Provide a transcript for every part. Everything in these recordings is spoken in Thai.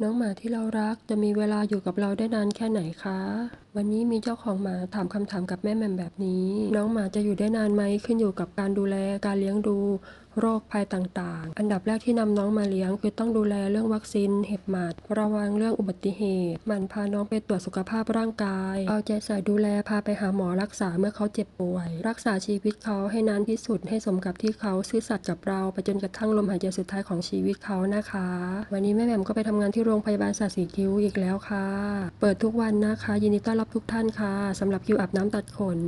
น้องหมาที่เรารักจะมีเวลาอยู่กับเราได้นานแค่ไหนคะวันนี้มีเจ้าของหมาถามคำถามกับแม่แหม่มแบบนี้ น้องหมาจะอยู่ได้นานไหมขึ้นอยู่กับการดูแลการเลี้ยงดูโรคภัยต่างๆ อันดับแรกที่นำน้องมาเลี้ยง คือต้องดูแลเรื่องวัคซีน เห็บหมัด ระวังเรื่องอุบัติเหตุ มันพาน้องไปตรวจสุขภาพร่างกาย เอาใจใส่ดูแล พาไปหาหมอรักษาเมื่อเขาเจ็บป่วย รักษาชีวิตเขาให้นานที่สุด ให้สมกับที่เขาซื่อสัตย์กับเราไปจนกระทั่งลมหายใจสุดท้ายของชีวิตเขานะคะ วันนี้แม่แหม่มก็ไปทำงานที่โรงพยาบาลสัตว์สีคิ้วอีกแล้วค่ะ เปิดทุกวันนะคะ ยินดีต้อนรับทุกท่านค่ะสำหรับคิวอาบน้ำตัดขน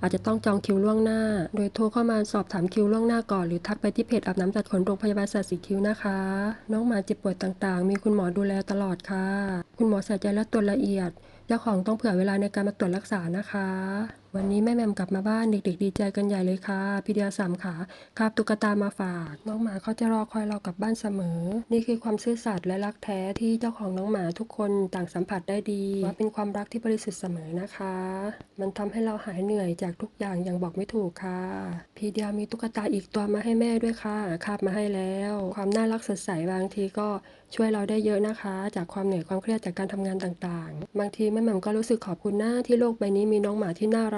อาจจะต้องจองคิวล่วงหน้า โดยโทรเข้ามาสอบถามคิวล่วงหน้าก่อน หรือทักไปที่เพจอาบน้ำตัดขนโรงพยาบาลสัตว์สีคิ้วนะคะ น้องหมาเจ็บป่วยต่างๆ มีคุณหมอดูแลตลอดค่ะ คุณหมอใส่ใจและตรวจละเอียด เจ้าของต้องเผื่อเวลาในการมาตรวจรักษานะคะวันนี้แม่แหม่มกลับมาบ้านเด็กๆ ดีใจกันใหญ่เลยค่ะ พี่เดียสามขาคาบตุ๊กตามาฝาก น้องหมาเขาจะรอคอยเรากลับบ้านเสมอ นี่คือความซื่อสัตย์และรักแท้ที่เจ้าของน้องหมาทุกคนต่างสัมผัสได้ดีว่าเป็นความรักที่บริสุทธิ์เสมอนะคะ มันทำให้เราหายเหนื่อยจากทุกอย่างอย่างบอกไม่ถูกค่ะ พี่เดียมีตุ๊กตาอีกตัวมาให้แม่ด้วยค่ะคาบมาให้แล้ว ความน่ารักสดใสบางทีก็ช่วยเราได้เยอะนะคะ จากความเหนื่อยความเครียดจากการทำงานต่างๆ บางทีแม่แหม่มก็รู้สึกขอบคุณหนะที่โลกใบนี้มีน้องหมาที่น่ารัก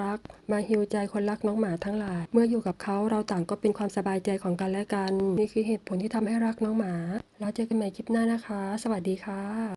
มาฮิวใจคนรักน้องหมาทั้งหลาย เมื่ออยู่กับเขาเราต่างก็เป็นความสบายใจของกันและกัน นี่คือเหตุผลที่ทำให้รักน้องหมา แล้วเจอกันใหม่คลิปหน้านะคะ สวัสดีค่ะ